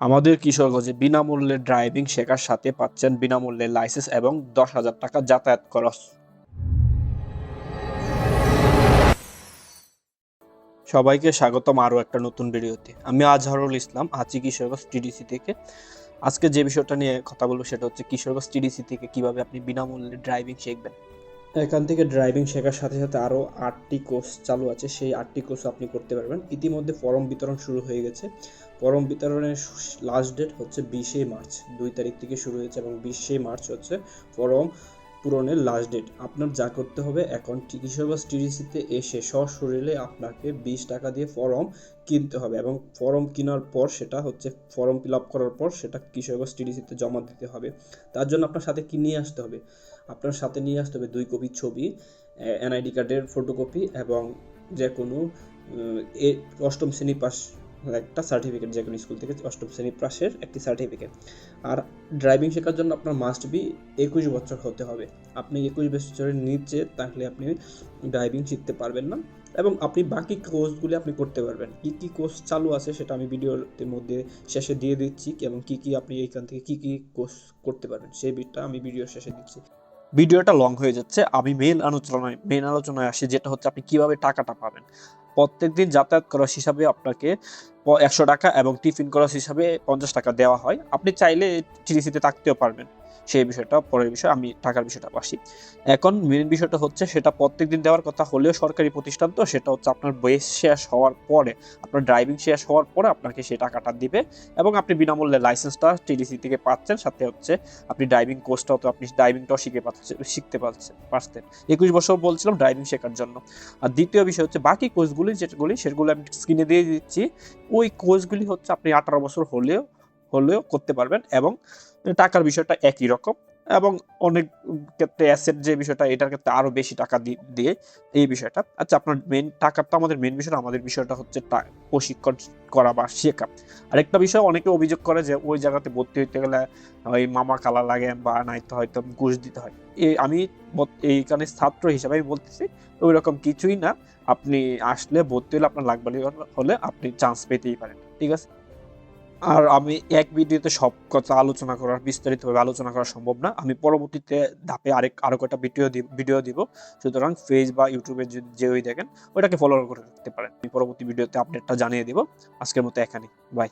আমাদের কিশোরগঞ্জে বিনামূল্যে ড্রাইভিং শেখার সাথে পাচ্ছেন বিনামূল্যে লাইসেন্স এবং দশ হাজার টাকা যাতায়াত খরচ। সবাইকে স্বাগতম আরও একটা নতুন ভিডিওতে। আমি আজহারুল ইসলাম, আছি কিশোরগঞ্জ টিডিসি থেকে। আজকে যে বিষয়টা নিয়ে কথা বলব সেটা হচ্ছে কিশোরগঞ্জ টিডিসি থেকে কীভাবে আপনি বিনামূল্যে ড্রাইভিং শিখবেন। এখান থেকে ড্রাইভিং শেখার সাথে সাথে আরও আটটি কোর্স চালু আছে। সেই আটটি কোর্স আপনি করতে পারবেন। ইতিমধ্যে ফর্ম বিতরণ শুরু হয়ে গেছে। ফর্ম বিতরণের লাস্ট ডেট হচ্ছে বিশে মার্চ। দুই তারিখ থেকে শুরু হয়েছে এবং বিশে মার্চ হচ্ছে ফর্ম পূরণের লাস্ট ডেট আপনার যা করতে হবে এখন কিশোরগঞ্জ টিডিসিতে এসে সশরীরে আপনাকে বিশ টাকা দিয়ে ফর্ম কিনতে হবে এবং ফর্ম কেনার পর সেটা হচ্ছে ফর্ম ফিল আপ করার পর সেটা কিশোরগঞ্জ টিডিসিতে জমা দিতে হবে। তার জন্য আপনার সাথে কি নিয়ে আসতে হবে? আপনার সাথে নিয়ে আসতে হবে দুই কপি ছবি এনআইডি কার্ডের ফটোকপি এবং যে কোনো এ, অষ্টম শ্রেণি পাস একটা সার্টিফিকেট যে কোনো স্কুল থেকে অষ্টম শ্রেণি পাসের একটি সার্টিফিকেট আর ড্রাইভিং শেখার জন্য আপনার মাস্ট বি একুশ বছর হতে হবে। আপনি একুশ বছরের নিচে তাহলে আপনি ড্রাইভিং শিখতে পারবেন না এবং আপনি বাকি কোর্সগুলি আপনি করতে পারবেন। কি কি কোর্স চালু আছে সেটা আমি ভিডিওর মধ্যে শেষে দিয়ে দিচ্ছি এবং কি কি আপনি এইখান থেকে কি কি কোর্স করতে পারবেন সেই বিটটা আমি ভিডিওর শেষে দিচ্ছি। ভিডিওটা লং হয়ে যাচ্ছে। আমি মেন আলোচনায় মেন আলোচনায় আসি যেটা হচ্ছে আপনি কীভাবে টাকাটা পাবেন। প্রত্যেকদিন যাতায়াত খরচ হিসাবে আপনাকে একশো টাকা এবং টিফিন খরচ হিসাবে পঞ্চাশ টাকা দেওয়া হয়। আপনি চাইলে টিডিসিতে থাকতেও পারবেন। সেই বিষয়টা, পরের বিষয়, আমি টাকার বিষয়টা আসি। এখন মেন বিষয়টা হচ্ছে, সেটা প্রত্যেকদিন দেওয়ার কথা হলেও সরকারি প্রতিষ্ঠান তো, সেটা হচ্ছে আপনার বয়স শেষ হওয়ার পরে, আপনার ড্রাইভিং শেষ হওয়ার পরে আপনাকে সেই টাকাটা দিবে এবং আপনি বিনামূল্যে লাইসেন্সটা টিডিসি থেকে পাচ্ছেন। সাথে হচ্ছে, আপনি ড্রাইভিং কোর্সটাও তো আপনি ড্রাইভিংটাও শিখে পাচ্ছেন শিখতে পারছেন। পারতেন একুশ বছর বলছিলাম ড্রাইভিং শেখার জন্য। আর দ্বিতীয় বিষয় হচ্ছে, বাকি কোর্সগুলি যেগুলি সেগুলো আমি স্ক্রিনে দিয়ে দিচ্ছি। ওই কোর্সগুলি হচ্ছে আপনি আঠারো বছর হলেও হলেও করতে পারবেন এবং টাকার বিষয়টা একই রকম। এবং অনেক ক্ষেত্রে অ্যাসেট যে বিষয়টা এটার ক্ষেত্রে আরও বেশি টাকা দিয়ে এই বিষয়টা। আচ্ছা আপনার মেন টাকার তো আমাদের মেন বিষয় না, আমাদের বিষয়টা হচ্ছে প্রশিক্ষণ করা বা শেখা। আরেকটা বিষয় অনেকে অভিযোগ করে যে ওই জায়গাতে ভর্তি হইতে গেলে ওই মামা কালা লাগে বা নাইতে হয়তো ঘুষ দিতে হয়। এই আমি এইখানে ছাত্র হিসাবে আমি বলতেছি ওই রকম কিছুই না। আপনি আসলে ভর্তি হলে আপনার লাগবে হলে আপনি চান্স পেতেই পারেন ঠিক আছে? আর আমি এক ভিডিওতে সব কথা আলোচনা করার, বিস্তারিতভাবে আলোচনা করা সম্ভব না। আমি পরবর্তীতে ধাপে আরেক আরও কয়েকটা ভিডিও ভিডিও দিব। সুতরাং ফেস বা ইউটিউবে যদি যে ওই দেখেন, ওইটাকে ফলো করে রাখতে পারেন। আমি পরবর্তী ভিডিওতে আপডেটটা জানিয়ে দিব। আজকের মতো এখানে বাই